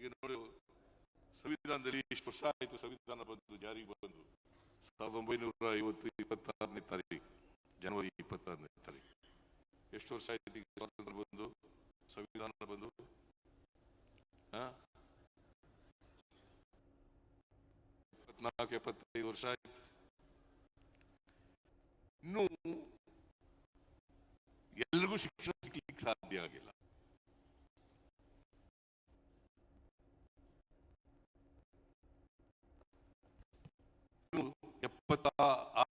ಈಗ ನೋಡಿ, ಸಂವಿಧಾನದಲ್ಲಿ ಇಷ್ಟು ವರ್ಷ ಆಯಿತು, ಸಂವಿಧಾನ ಬಂದು, ಜಾರಿಗೆ ಬಂದು. ಸಾವಿರದ ಒಂಬೈನೂರ ಐವತ್ತು ಇಪ್ಪತ್ತಾರನೇ ತಾರೀಕು ಜನವರಿ ಇಪ್ಪತ್ತಾರನೇ ತಾರೀಕು ಎಷ್ಟು ವರ್ಷ ಆಯ್ತು ಈಗ ಸ್ವಾತಂತ್ರ್ಯ ಬಂದು, ಸಂವಿಧಾನ ಬಂದು? ಇಪ್ಪತ್ನಾಲ್ಕು, ಎಪ್ಪತ್ತೈದು ವರ್ಷ ಆಯ್ತು. ಇನ್ನೂ ಎಲ್ರಿಗೂ ಶಿಕ್ಷಣ ಸಿಗ್ಲಿಕ್ಕೆ ಸಾಧ್ಯ ಆಗಿಲ್ಲ. ಇನ್ನು ಎಪ್ಪತ್ತ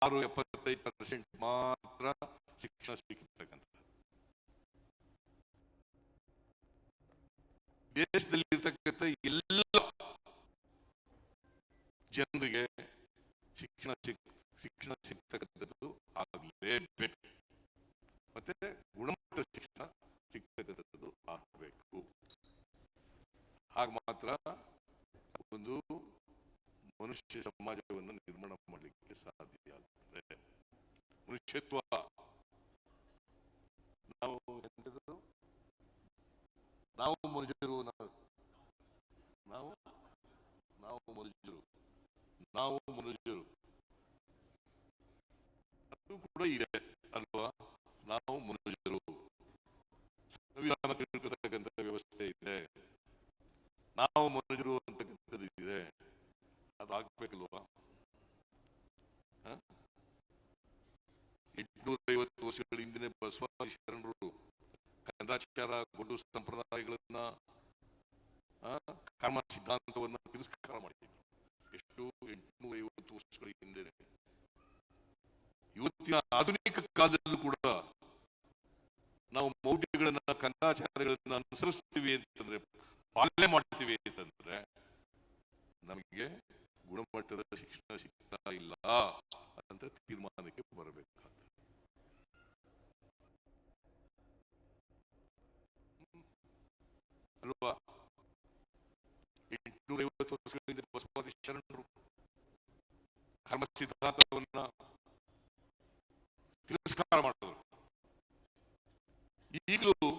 ಆರು ಎಪ್ಪತ್ತೈದು ಪರ್ಸೆಂಟ್ ಮಾತ್ರ ಶಿಕ್ಷಣ ಸಿಗ್ತಕ್ಕಂಥದ್ದು. ದೇಶದಲ್ಲಿ ಇರ್ತಕ್ಕಂಥ ಎಲ್ಲ ಜನರಿಗೆ ಶಿಕ್ಷಣ ಸಿಕ್ ಶಿಕ್ಷಣ ಸಿಗ್ತಕ್ಕಂಥದ್ದು ಆಗಲೇಬೇಕು. ಮತ್ತೆ ಗುಣಮಟ್ಟ ಶಿಕ್ಷಣ ಸಿಗ್ತಕ್ಕಂಥದ್ದು ಆಗಬೇಕು. ಆಗ ಮಾತ್ರ ಒಂದು ಮನುಷ್ಯ ಸಮಾಜವನ್ನು ನಿರ್ಮಾಣ ಮಾಡಲಿಕ್ಕೆ ಸಾಧ್ಯ ಆಗ್ತದೆ. ಮನುಷ್ಯತ್ವ. ನಾವು ನಾವು ಮನುಷ್ಯರು, ನಾವು ನಾವು ಮನುಷ್ಯರು ನಾವು ಮನುಷ್ಯರು. ಅದು ಕೂಡ ಇದೆ, ಅಲ್ವಾ? ನಾವು ಮನುಷ್ಯರು. ಸಂವಿಧಾನ ವ್ಯವಸ್ಥೆ ಇದೆ. ನಾವು ಮನುಷ್ಯರು ಅಂತಕ್ಕಂಥದ್ದು ಇದೆ ಅದು ಆಗ್ಬೇಕಲ್ವಾ ಹ? ಎಂಟುನೂರ ಐವತ್ತು ವರ್ಷಗಳ ಹಿಂದಿನ ಬಸವಾದಿ ಶರಣರು ಕಂದಾಚಾರ ಗೊಡ್ಡು ಸಂಪ್ರದಾಯಗಳನ್ನ ಕರ್ಮ ಸಿದ್ಧಾಂತವನ್ನ ತಿರಸ್ಕಾರ ಮಾಡಿದ್ರು ಎಷ್ಟು ಎಂಟುನೂರ ಐವತ್ತು ವರ್ಷಗಳ ಹಿಂದೆ ಇವತ್ತಿನ ಆಧುನಿಕ ಕಾಲದಲ್ಲೂ ಕೂಡ ನಾವು ಮೌಢ್ಯಗಳನ್ನ, ಕಂದಾಚಾರಗಳನ್ನ ಅನುಸರಿಸ್ತೀವಿ ಅಂತಂದ್ರೆ, ಪಾಲನೆ ಮಾಡ್ತೀವಿ ಅಂತಂದ್ರೆ, ನಮಗೆ ಗುಣಮಟ್ಟದ ಶಿಕ್ಷಣ ಸಿಗ್ತಾ ಇಲ್ಲ ಅಂತ ತೀರ್ಮಾನಕ್ಕೆ ಬರಬೇಕಾಗ್ತದೆ. ಅಲ್ವಾ ಎಂಟುನೂರ ಐವತ್ತು ವರ್ಷಗಳಿಂದ ಬಸವಾದಿ ಶರಣರು ಧರ್ಮ ಸಿದ್ಧಾಂತವನ್ನ ತಿರಸ್ಕಾರ ಮಾಡಿದ್ರು ಈಗಲೂ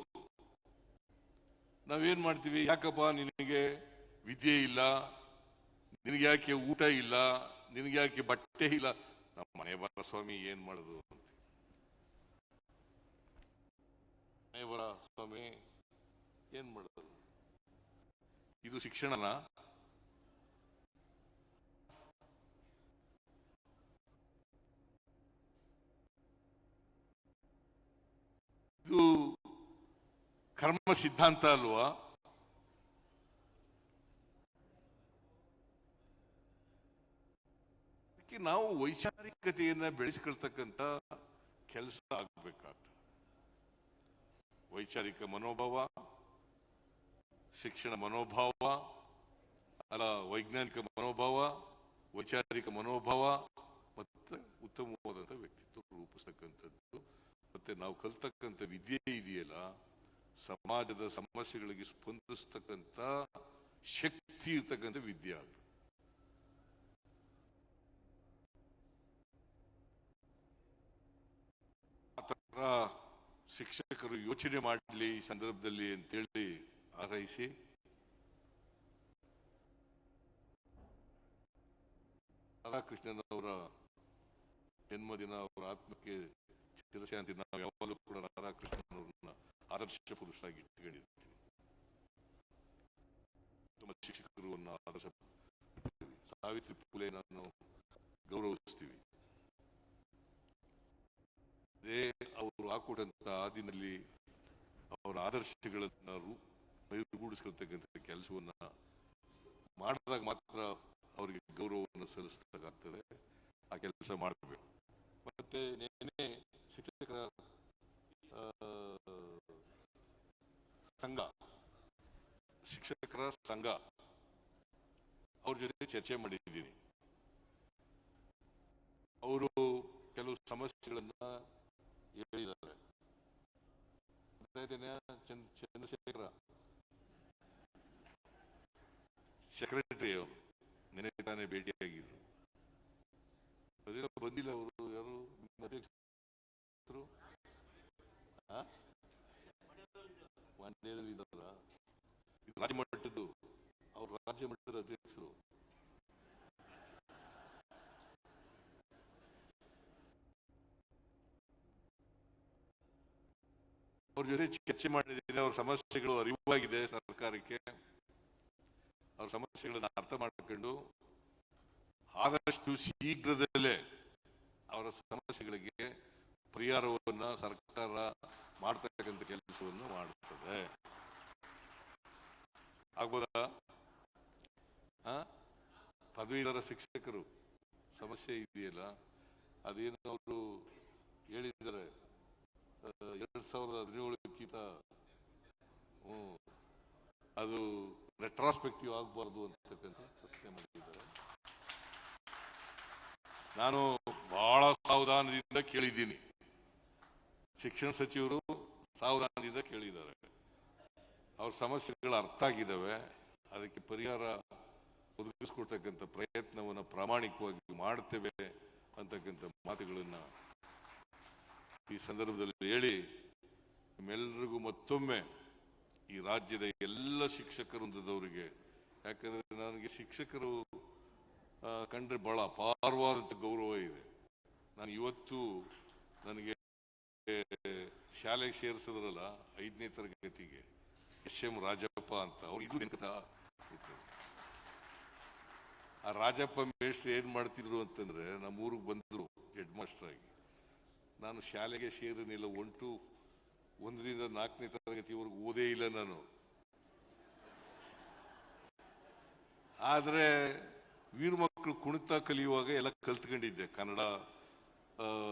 ನಾವೇನ್ ಮಾಡ್ತೀವಿ ಯಾಕಪ್ಪ ನಿನಗೆ ವಿದ್ಯೆ ಇಲ್ಲ ನಿನಗೆ ಯಾಕೆ ಊಟ ಇಲ್ಲ ನಿನಗೆ ಯಾಕೆ ಬಟ್ಟೆ ಇಲ್ಲ ನಮ್ಮ ಮನೆ ಬರ ಸ್ವಾಮಿ ಏನ್ ಮಾಡುದು ಮನೆ ಬರ ಸ್ವಾಮಿ ಏನ್ ಮಾಡುದು ಇದು ಶಿಕ್ಷಣನ? ಇದು ಕರ್ಮ ಸಿದ್ಧಾಂತ ಅಲ್ವಾ? ಅದಕ್ಕೆ ನಾವು ವೈಚಾರಿಕತೆಯನ್ನ ಬೆಳೆಸ್ಕೊಳ್ತಕ್ಕಂಥ ಕೆಲಸ ಆಗ್ಬೇಕಾಗ್ತದೆ. ವೈಚಾರಿಕ ಮನೋಭಾವ ಶಿಕ್ಷಣ ಮನೋಭಾವ, ಅಲ್ಲ ವೈಜ್ಞಾನಿಕ ಮನೋಭಾವ, ವೈಚಾರಿಕ ಮನೋಭಾವ ಮತ್ತೆ ಉತ್ತಮವಾದಂಥ ವ್ಯಕ್ತಿತ್ವ ರೂಪಿಸ್ತಕ್ಕಂಥದ್ದು. ಮತ್ತೆ ನಾವು ಕಲ್ತಕ್ಕಂಥ ವಿದ್ಯೆ ಇದೆಯಲ್ಲ, ಸಮಾಜದ ಸಮಸ್ಯೆಗಳಿಗೆ ಸ್ಪಂದಿಸ್ತಕ್ಕಂಥ ಶಕ್ತಿ ಇರ್ತಕ್ಕಂಥ ವಿದ್ಯೆ ಅದು. ಶಿಕ್ಷಕರು ಯೋಚನೆ ಮಾಡಲಿ ಈ ಸಂದರ್ಭದಲ್ಲಿ ಅಂತೇಳಿ ಹಾರೈಸಿ ಅವರ ಜನ್ಮದಿನ ಅವರ ಆತ್ಮಕ್ಕೆ ಚಿರಶಾಂತಿ. ನಾವು ಯಾವಾಗಲೂ ಕೂಡ ರಾಧಾಕೃಷ್ಣನವ್ರನ್ನ ಆದರ್ಶ ಪುರುಷರಾಗಿ ಇಟ್ಕೊಂಡಿರ್ತೀವಿ ನಮ್ಮ ಶಿಕ್ಷಕರು ಆದರ್ಶ ಸಾವಿತ್ರಿ ಪುಲೆ ನಾನು ಗೌರವಿಸ್ತೀವಿ. ಅದೇ ಅವರು ಹಾಕೊಟ್ಟಂತ ಆದಿನಲ್ಲಿ ಅವರ ಆದರ್ಶಗಳನ್ನ ರೂ ಮೈಗೂಡಿಸ್ಕೊಳ್ತಕ್ಕಂಥ ಕೆಲಸವನ್ನ ಮಾಡಿದಾಗ ಮಾತ್ರ ಅವರಿಗೆ ಗೌರವವನ್ನು ಸಲ್ಲಿಸ್ತಕ್ಕಾಗ್ತದೆ ಆ ಕೆಲಸ ಮಾಡಬೇಕು. ಮತ್ತೆ ನೇನೆ ಶಿಕ್ಷಕರ ಸಂಘ ಶಿಕ್ಷಕರ ಸಂಘ ಅವ್ರ ಜೊತೆ ಚರ್ಚೆ ಮಾಡಿದ್ದೀನಿ. ಅವರು ಕೆಲವು ಸಮಸ್ಯೆಗಳನ್ನ ಹೇಳಿದ್ದಾರೆ. ಚಂದ್ರಶೇಖರ ಸೆಕ್ರೆಟರಿ ಅವರು ನೆನೆ ತಾನೇ ಭೇಟಿಯಾಗಿದ್ರು. ಬಂದಿಲ್ಲ ಅವರು, ಯಾರು? ಅಧ್ಯಕ್ಷರು? ಮಂಡ್ಯದಲ್ಲಿ ಇದ್ದಾರಾ? ರಾಜ್ಯ ಮಟ್ಟದ ಅಧ್ಯಕ್ಷರು. ಅವ್ರ ಜೊತೆ ಚರ್ಚೆ ಮಾಡಿದ್ದೀನಿ, ಅವ್ರ ಸಮಸ್ಯೆಗಳು ಅರಿವಾಗಿದೆ ಸರ್ಕಾರಕ್ಕೆ. ಅವ್ರ ಸಮಸ್ಯೆಗಳನ್ನ ಅರ್ಥ ಮಾಡ್ಕೊಂಡು ಆದಷ್ಟು ಶೀಘ್ರದಲ್ಲೇ ಅವರ ಸಮಸ್ಯೆಗಳಿಗೆ ಪರಿಹಾರವನ್ನ ಸರ್ಕಾರ ಮಾಡ್ತಕ್ಕಂಥ ಕೆಲಸವನ್ನು ಮಾಡುತ್ತದೆ. ಆಗ್ಬೋದಾ? ಪದವೀಧರ ಶಿಕ್ಷಕರು ಸಮಸ್ಯೆ ಇದೆಯಲ್ಲ, ಅದೇನು ಅವರು ಹೇಳಿದ್ದಾರೆ. ಎರಡು ಸಾವಿರದ ಹದಿನೇಳಕ್ಕಿಂತ ಹ್ಮ್. ಅದು ರೆಟ್ರಾಸ್ಪೆಕ್ಟಿವ್ ಆಗಬಾರ್ದು ಅಂತಕ್ಕಂಥ ಪ್ರಶ್ನೆ ಮಾಡಿದ್ದಾರೆ. ನಾನು ಬಹಳ ಸಾವಧಾನದಿಂದ ಕೇಳಿದ್ದೀನಿ. ಶಿಕ್ಷಣ ಸಚಿವರು ಸಾವಧಾನದಿಂದ ಕೇಳಿದ್ದಾರೆ. ಅವ್ರ ಸಮಸ್ಯೆಗಳು ಅರ್ಥ ಆಗಿದ್ದಾವೆ. ಅದಕ್ಕೆ ಪರಿಹಾರ ಒದಗಿಸ್ಕೊಡ್ತಕ್ಕಂಥ ಪ್ರಯತ್ನವನ್ನು ಪ್ರಾಮಾಣಿಕವಾಗಿ ಮಾಡ್ತೇವೆ ಅಂತಕ್ಕಂಥ ಮಾತುಗಳನ್ನು ಈ ಸಂದರ್ಭದಲ್ಲಿ ಹೇಳಿ ನಿಮ್ಮೆಲ್ಲರಿಗೂ ಮತ್ತೊಮ್ಮೆ ಈ ರಾಜ್ಯದ ಎಲ್ಲ ಶಿಕ್ಷಕ ಯಾಕಂದರೆ ನನಗೆ ಶಿಕ್ಷಕರು ಕಂಡ್ರೆ ಬಹಳ ಅಪಾರವಾದ ಗೌರವ ಇದೆ. ನಾನು ಇವತ್ತು ನನಗೆ ಶಾಲೆಗೆ ಸೇರಿಸಿದ್ರಲ್ಲ ಐದನೇ ತರಗತಿಗೆ. ಎಸ್ ಎಂ ರಾಜಪ್ಪ ಅಂತ. ಅವ್ರಿಗೂ. ಆ ರಾಜಪ್ಪ ಮೇಷ್ಟ್ರು ಏನ್ ಮಾಡ್ತಿದ್ರು ಅಂತಂದ್ರೆ ನಮ್ಮ ಊರಿಗೆ ಬಂದ್ರು ಹೆಡ್ ಮಾಸ್ಟರ್ ಆಗಿ. ನಾನು ಶಾಲೆಗೆ ಸೇರಿನಿಲ್ಲ ಒಂಟು ಒಂದರಿಂದ ನಾಲ್ಕನೇ ತರಗತಿವರೆಗೂ ಓದೇ ಇಲ್ಲ ನಾನು. ಆದರೆ ವೀರ ಮಕ್ಕಳು ಕುಣಿತ ಕಲಿಯುವಾಗ ಎಲ್ಲ ಕಲ್ತ್ಕೊಂಡಿದ್ದೆ ಕನ್ನಡ